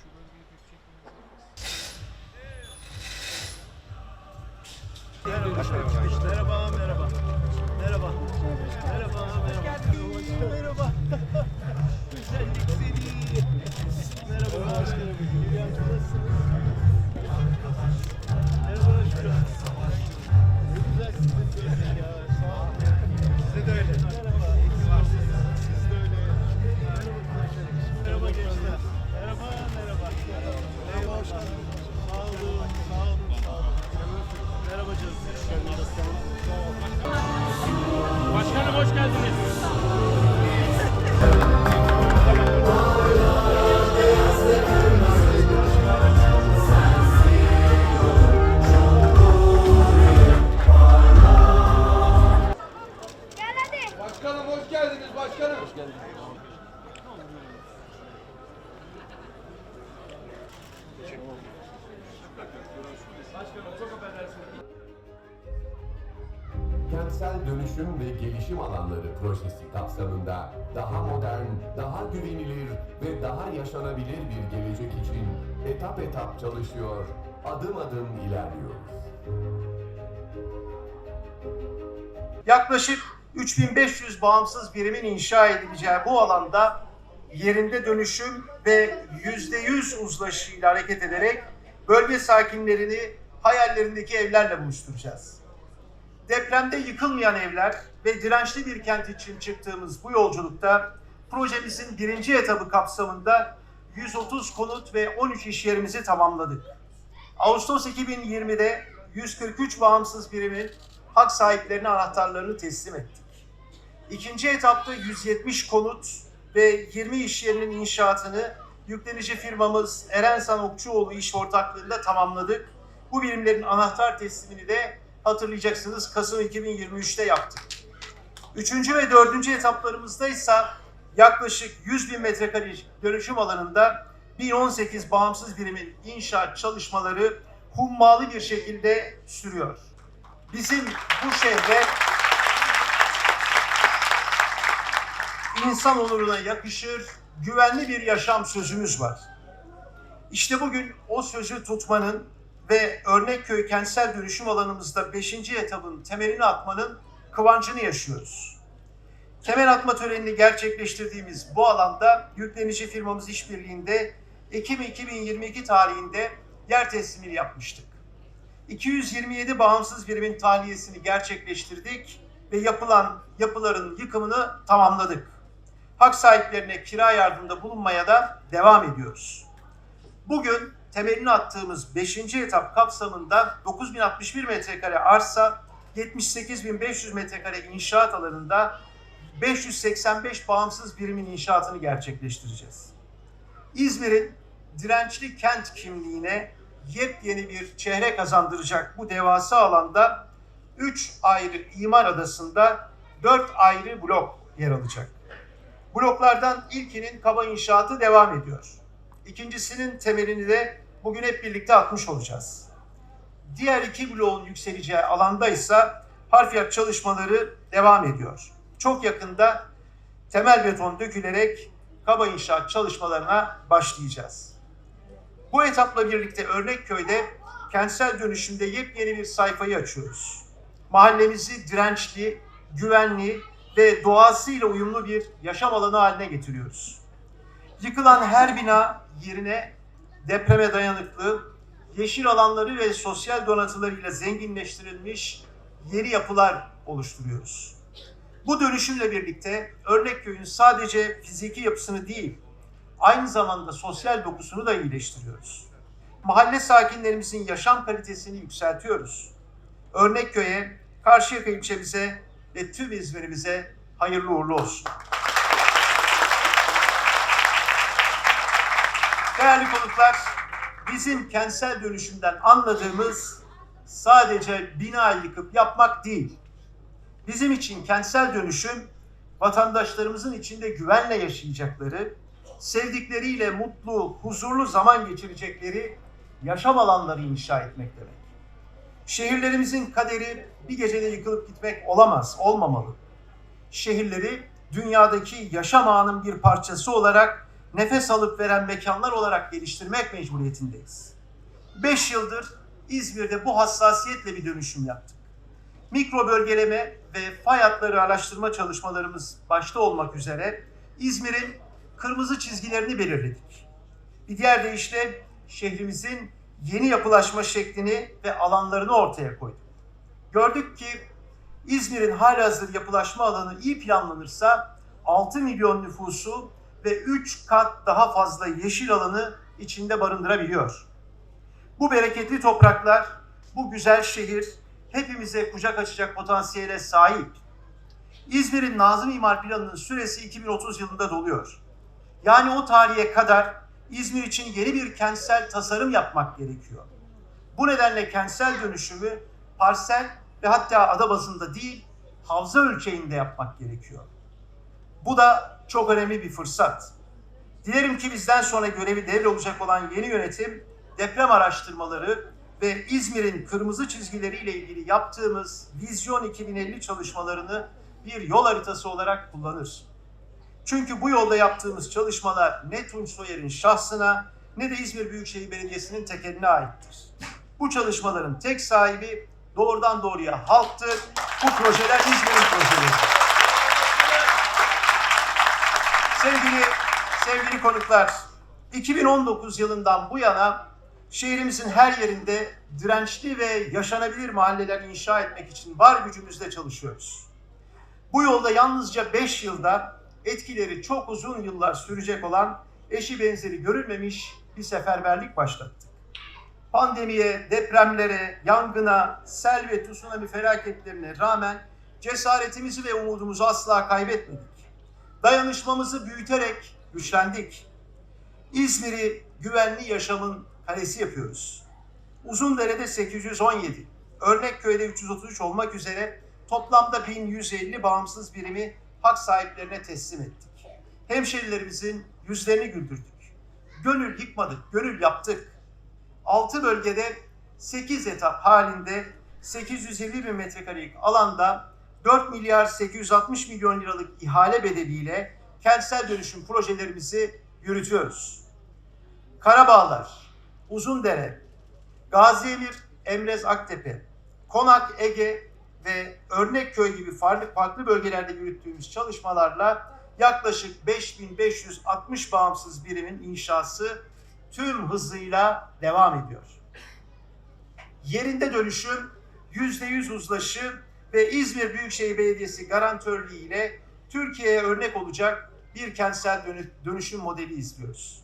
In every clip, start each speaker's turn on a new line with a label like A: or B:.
A: şu bölgeyi pek çekmeniz
B: Merhaba, merhaba. Merhaba. Merhaba, merhaba. Merhaba. Başkanım
A: hoş geldiniz
C: başkanım. Hoş geldiniz.
D: Kentsel dönüşüm ve gelişim alanları projesi kapsamında daha modern, daha güvenilir ve daha yaşanabilir bir gelecek için etap etap çalışıyor, adım adım ilerliyoruz.
E: Yaklaşık 3500 bağımsız birimin inşa edileceği bu alanda yerinde dönüşüm ve %100 uzlaşıyla hareket ederek bölge sakinlerini hayallerindeki evlerle buluşturacağız. Depremde yıkılmayan evler ve dirençli bir kent için çıktığımız bu yolculukta projemizin birinci etabı kapsamında 130 konut ve 13 iş yerimizi tamamladık. Ağustos 2020'de 143 bağımsız birimin hak sahiplerine anahtarlarını teslim ettik. İkinci etapta 170 konut ve 20 iş yerinin inşaatını yüklenici firmamız Erensan Okçuoğlu İş Ortaklığı'nda tamamladık. Bu birimlerin anahtar teslimini de hatırlayacaksınız Kasım 2023'te yaptık. Üçüncü ve dördüncü etaplarımızda ise yaklaşık 100 bin metrekare dönüşüm alanında 1018 bağımsız birimin inşaat çalışmaları hummalı bir şekilde sürüyor. Bizim bu şehre insan onuruna yakışır, güvenli bir yaşam sözümüz var. İşte bugün o sözü tutmanın ve Örnekköy kentsel dönüşüm alanımızda 5. etabın temelini atmanın kıvancını yaşıyoruz. Kemer atma törenini gerçekleştirdiğimiz bu alanda yüklenici firmamız işbirliğinde Ekim 2022 tarihinde yer teslimini yapmıştık. 227 bağımsız birimin tahliyesini gerçekleştirdik ve yapılan yapıların yıkımını tamamladık. Hak sahiplerine kira yardımında bulunmaya da devam ediyoruz. Bugün temelini attığımız 5. etap kapsamında 9061 metrekare arsa, 78500 metrekare inşaat alanında 585 bağımsız birimin inşaatını gerçekleştireceğiz. İzmir'in dirençli kent kimliğine yepyeni bir çehre kazandıracak bu devasa alanda 3 ayrı imar adasında 4 ayrı blok yer alacak. Bloklardan ilkinin kaba inşaatı devam ediyor. İkincisinin temelini de bugün hep birlikte atmış olacağız. Diğer iki bloğun yükseleceği alanda ise harfiyat çalışmaları devam ediyor. Çok yakında temel beton dökülerek kaba inşaat çalışmalarına başlayacağız. Bu etapla birlikte Örnekköy'de kentsel dönüşümde yepyeni bir sayfayı açıyoruz. Mahallemizi dirençli, güvenli ve doğasıyla uyumlu bir yaşam alanı haline getiriyoruz. Yıkılan her bina yerine depreme dayanıklı, yeşil alanları ve sosyal donatılarıyla zenginleştirilmiş yeni yapılar oluşturuyoruz. Bu dönüşümle birlikte Örnekköy'ün sadece fiziki yapısını değil, aynı zamanda sosyal dokusunu da iyileştiriyoruz. Mahalle sakinlerimizin yaşam kalitesini yükseltiyoruz. Örnekköy'e, Karşıyaka ilçemize ve tüm İzmir'imize hayırlı uğurlu olsun. Değerli konuklar, bizim kentsel dönüşümden anladığımız sadece bina yıkıp yapmak değil. Bizim için kentsel dönüşüm vatandaşlarımızın içinde güvenle yaşayacakları, sevdikleriyle mutlu, huzurlu zaman geçirecekleri yaşam alanları inşa etmek demek. Şehirlerimizin kaderi bir gecede yıkılıp gitmek olamaz, olmamalı. Şehirleri dünyadaki yaşam ağının bir parçası olarak nefes alıp veren mekanlar olarak geliştirmek mecburiyetindeyiz. 5 yıldır İzmir'de bu hassasiyetle bir dönüşüm yaptık. Mikro bölgeleme ve fay hatları araştırma çalışmalarımız başta olmak üzere İzmir'in kırmızı çizgilerini belirledik. Bir diğer deyişle şehrimizin yeni yapılaşma şeklini ve alanlarını ortaya koyduk. Gördük ki İzmir'in halihazır yapılaşma alanı iyi planlanırsa 6 milyon nüfusu ve 3 kat daha fazla yeşil alanı içinde barındırabiliyor. Bu bereketli topraklar, bu güzel şehir hepimize kucak açacak potansiyele sahip. İzmir'in Nazım İmar Planı'nın süresi 2030 yılında doluyor. Yani o tarihe kadar İzmir için yeni bir kentsel tasarım yapmak gerekiyor. Bu nedenle kentsel dönüşümü parsel ve hatta ada bazında değil, havza ölçeğinde yapmak gerekiyor. Bu da çok önemli bir fırsat. Dilerim ki bizden sonra görevi devrolacak olan yeni yönetim deprem araştırmaları ve İzmir'in kırmızı çizgileriyle ilgili yaptığımız Vizyon 2050 çalışmalarını bir yol haritası olarak kullanır. Çünkü bu yolda yaptığımız çalışmalar ne Tunç Soyer'in şahsına ne de İzmir Büyükşehir Belediyesi'nin tekeline aittir. Bu çalışmaların tek sahibi doğrudan doğruya halktır. Bu projeler İzmir'in projeleri. Sevgili sevgili konuklar, 2019 yılından bu yana şehrimizin her yerinde dirençli ve yaşanabilir mahalleler inşa etmek için var gücümüzle çalışıyoruz. Bu yolda yalnızca 5 yılda etkileri çok uzun yıllar sürecek olan eşi benzeri görülmemiş bir seferberlik başlattık. Pandemiye, depremlere, yangına, sel ve tsunami felaketlerine rağmen cesaretimizi ve umudumuzu asla kaybetmedik. Dayanışmamızı büyüterek güçlendik. İzmir'i güvenli yaşamın kalesi yapıyoruz. Uzundere'de 817, Örnekköy'de 333 olmak üzere toplamda 1150 bağımsız birimi hak sahiplerine teslim ettik. Hemşerilerimizin yüzlerini güldürdük. Gönül yıkmadık, gönül yaptık. 6 bölgede 8 etap halinde 850 bin metrekarelik alanda 4 milyar 860 milyon liralık ihale bedeliyle kentsel dönüşüm projelerimizi yürütüyoruz. Karabağlar, Uzundere, Gaziemir, Emrez Aktepe, Konak Ege ve Örnekköy gibi farklı, farklı bölgelerde yürüttüğümüz çalışmalarla yaklaşık 5560 bağımsız birimin inşası tüm hızıyla devam ediyor. Yerinde dönüşüm, %100 uzlaşı ve İzmir Büyükşehir Belediyesi garantörlüğü ile Türkiye'ye örnek olacak bir kentsel dönü- dönüşüm modeli izliyoruz.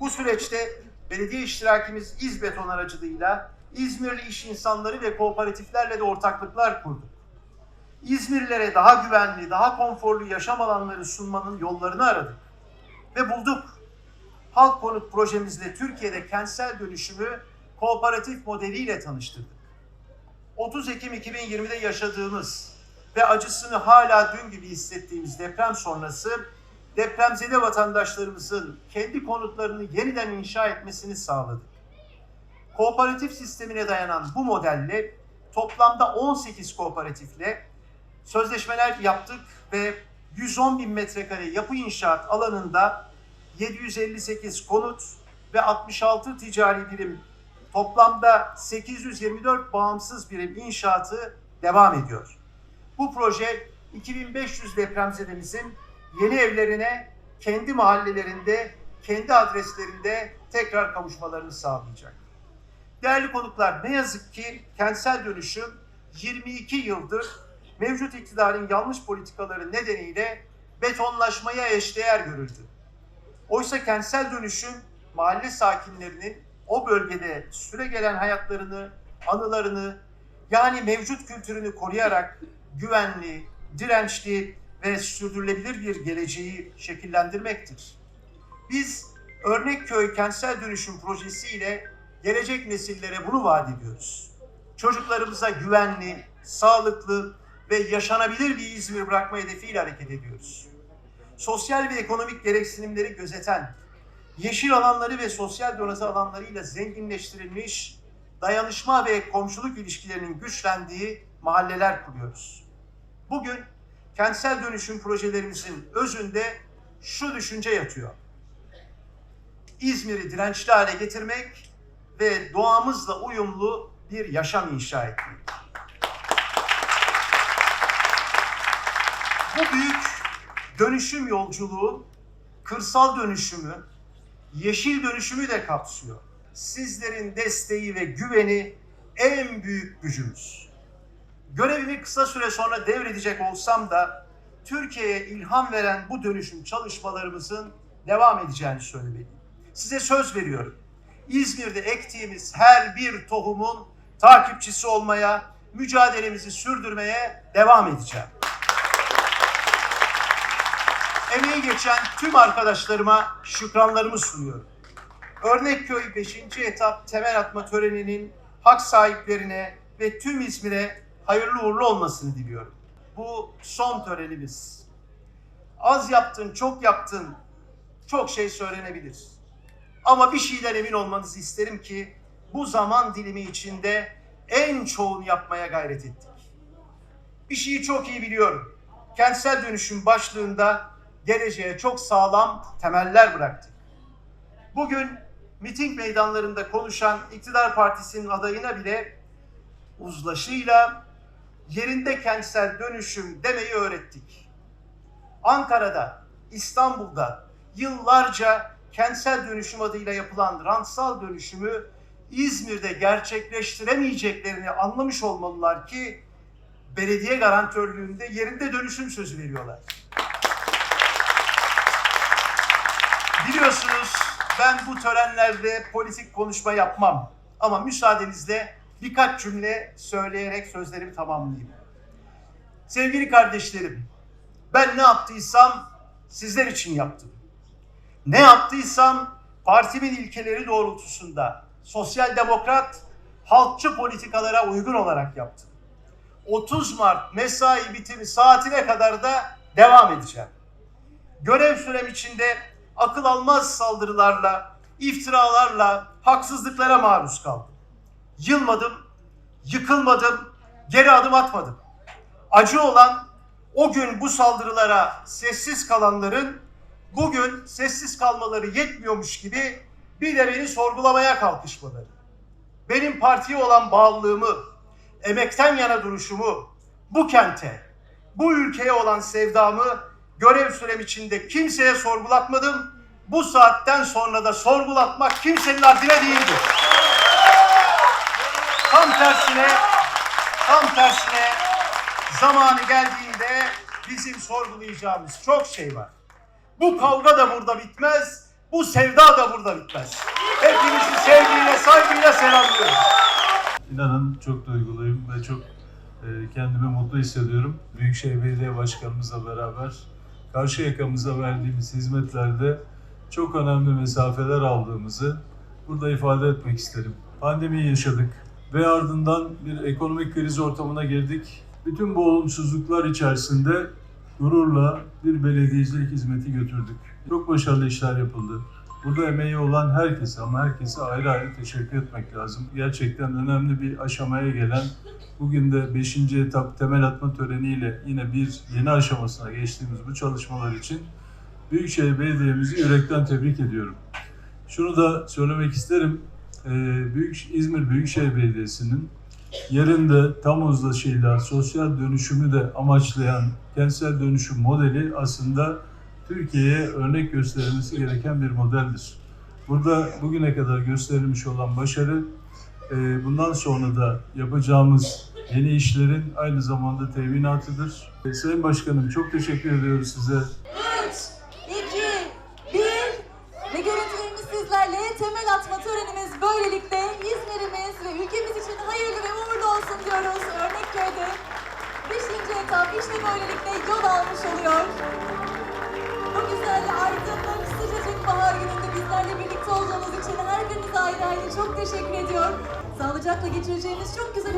E: Bu süreçte belediye iştirakimiz İzbeton aracılığıyla İzmirli iş insanları ve kooperatiflerle de ortaklıklar kurduk. İzmirlilere daha güvenli, daha konforlu yaşam alanları sunmanın yollarını aradık ve bulduk. Halk Konut projemizle Türkiye'de kentsel dönüşümü kooperatif modeliyle tanıştırdık. 30 Ekim 2020'de yaşadığımız ve acısını hala dün gibi hissettiğimiz deprem sonrası depremzede vatandaşlarımızın kendi konutlarını yeniden inşa etmesini sağladık. Kooperatif sistemine dayanan bu modelle toplamda 18 kooperatifle sözleşmeler yaptık ve 110 bin metrekare yapı inşaat alanında 758 konut ve 66 ticari birim toplamda 824 bağımsız birim inşaatı devam ediyor. Bu proje 2500 depremzedemizin yeni evlerine kendi mahallelerinde, kendi adreslerinde tekrar kavuşmalarını sağlayacak. Değerli konuklar ne yazık ki kentsel dönüşüm 22 yıldır mevcut iktidarın yanlış politikaları nedeniyle betonlaşmaya eşdeğer görüldü. Oysa kentsel dönüşüm mahalle sakinlerinin o bölgede süregelen hayatlarını, anılarını yani mevcut kültürünü koruyarak güvenli, dirençli ve sürdürülebilir bir geleceği şekillendirmektir. Biz Örnekköy Kentsel Dönüşüm Projesi ile gelecek nesillere bunu vaat ediyoruz. Çocuklarımıza güvenli, sağlıklı ve yaşanabilir bir İzmir bırakma hedefiyle hareket ediyoruz. Sosyal ve ekonomik gereksinimleri gözeten, yeşil alanları ve sosyal donatı alanlarıyla zenginleştirilmiş, dayanışma ve komşuluk ilişkilerinin güçlendiği mahalleler kuruyoruz. Bugün kentsel dönüşüm projelerimizin özünde şu düşünce yatıyor. İzmir'i dirençli hale getirmek ve doğamızla uyumlu bir yaşam inşa etmek. Bu büyük dönüşüm yolculuğu kırsal dönüşümü, yeşil dönüşümü de kapsıyor. Sizlerin desteği ve güveni en büyük gücümüz. Görevimi kısa süre sonra devredecek olsam da Türkiye'ye ilham veren bu dönüşüm çalışmalarımızın devam edeceğini söylemeliyim. Size söz veriyorum. İzmir'de ektiğimiz her bir tohumun takipçisi olmaya, mücadelemizi sürdürmeye devam edeceğim. Emeği geçen tüm arkadaşlarıma şükranlarımı sunuyorum. Örnekköy 5. etap temel atma töreninin hak sahiplerine ve tüm İzmir'e hayırlı uğurlu olmasını diliyorum. Bu son törenimiz. Az yaptın, çok yaptın, çok şey söylenebilir. Ama bir şeyden emin olmanızı isterim ki bu zaman dilimi içinde en çoğunu yapmaya gayret ettik. Bir şeyi çok iyi biliyorum. Kentsel dönüşüm başlığında geleceğe çok sağlam temeller bıraktık. Bugün miting meydanlarında konuşan iktidar partisinin adayına bile uzlaşıyla yerinde kentsel dönüşüm demeyi öğrettik. Ankara'da, İstanbul'da yıllarca kentsel dönüşüm adıyla yapılan rantsal dönüşümü İzmir'de gerçekleştiremeyeceklerini anlamış olmalılar ki belediye garantörlüğünde yerinde dönüşüm sözü veriyorlar. Biliyorsunuz ben bu törenlerde politik konuşma yapmam. Ama müsaadenizle birkaç cümle söyleyerek sözlerimi tamamlayayım. Sevgili kardeşlerim, ben ne yaptıysam sizler için yaptım. Ne yaptıysam partimin ilkeleri doğrultusunda sosyal demokrat, halkçı politikalara uygun olarak yaptım. 30 Mart mesai bitimi saatine kadar da devam edeceğim. Görev sürem içinde akıl almaz saldırılarla, iftiralarla, haksızlıklara maruz kaldım. Yılmadım, yıkılmadım, geri adım atmadım. Acı olan o gün bu saldırılara sessiz kalanların bugün sessiz kalmaları yetmiyormuş gibi bir de beni sorgulamaya kalkışmaları. Benim partiye olan bağlılığımı, emekten yana duruşumu, bu kente, bu ülkeye olan sevdamı görev sürem içinde kimseye sorgulatmadım. Bu saatten sonra da sorgulatmak kimsenin haddine değildir. Tam tersine, tam tersine zamanı geldiğinde bizim sorgulayacağımız çok şey var. Bu kavga da burada bitmez, bu sevda da burada bitmez. Hepinizi sevgiyle, saygıyla selamlıyorum.
F: İnanın çok duyguluyum ve çok e, kendimi mutlu hissediyorum. Büyükşehir Belediye Başkanımızla beraber karşı yakamıza verdiğimiz hizmetlerde çok önemli mesafeler aldığımızı burada ifade etmek isterim. Pandemiyi yaşadık ve ardından bir ekonomik kriz ortamına girdik. Bütün bu olumsuzluklar içerisinde gururla bir belediyecilik hizmeti götürdük. Çok başarılı işler yapıldı. Burada emeği olan herkese ama herkese ayrı ayrı teşekkür etmek lazım. Gerçekten önemli bir aşamaya gelen bugün de 5. etap temel atma töreniyle yine bir yeni aşamasına geçtiğimiz bu çalışmalar için Büyükşehir Belediye'mizi yürekten tebrik ediyorum. Şunu da söylemek isterim. Ee, Büyük İzmir Büyükşehir Belediyesi'nin yerinde tam uzlaşıyla sosyal dönüşümü de amaçlayan kentsel dönüşüm modeli aslında Türkiye'ye örnek gösterilmesi gereken bir modeldir. Burada bugüne kadar gösterilmiş olan başarı e, bundan sonra da yapacağımız yeni işlerin aynı zamanda teminatıdır. E, Sayın Başkanım çok teşekkür ediyoruz size.
G: 3, 2, 1 ve görüntülerimiz sizlerle temel atma törenimiz böylelikle 5. etap işte böylelikle yol almış oluyor. Bu güzel aydınlık sıcacık bahar gününde bizlerle birlikte olduğunuz için her birinize ayrı ayrı çok teşekkür ediyor. Sağlıcakla geçireceğimiz çok güzel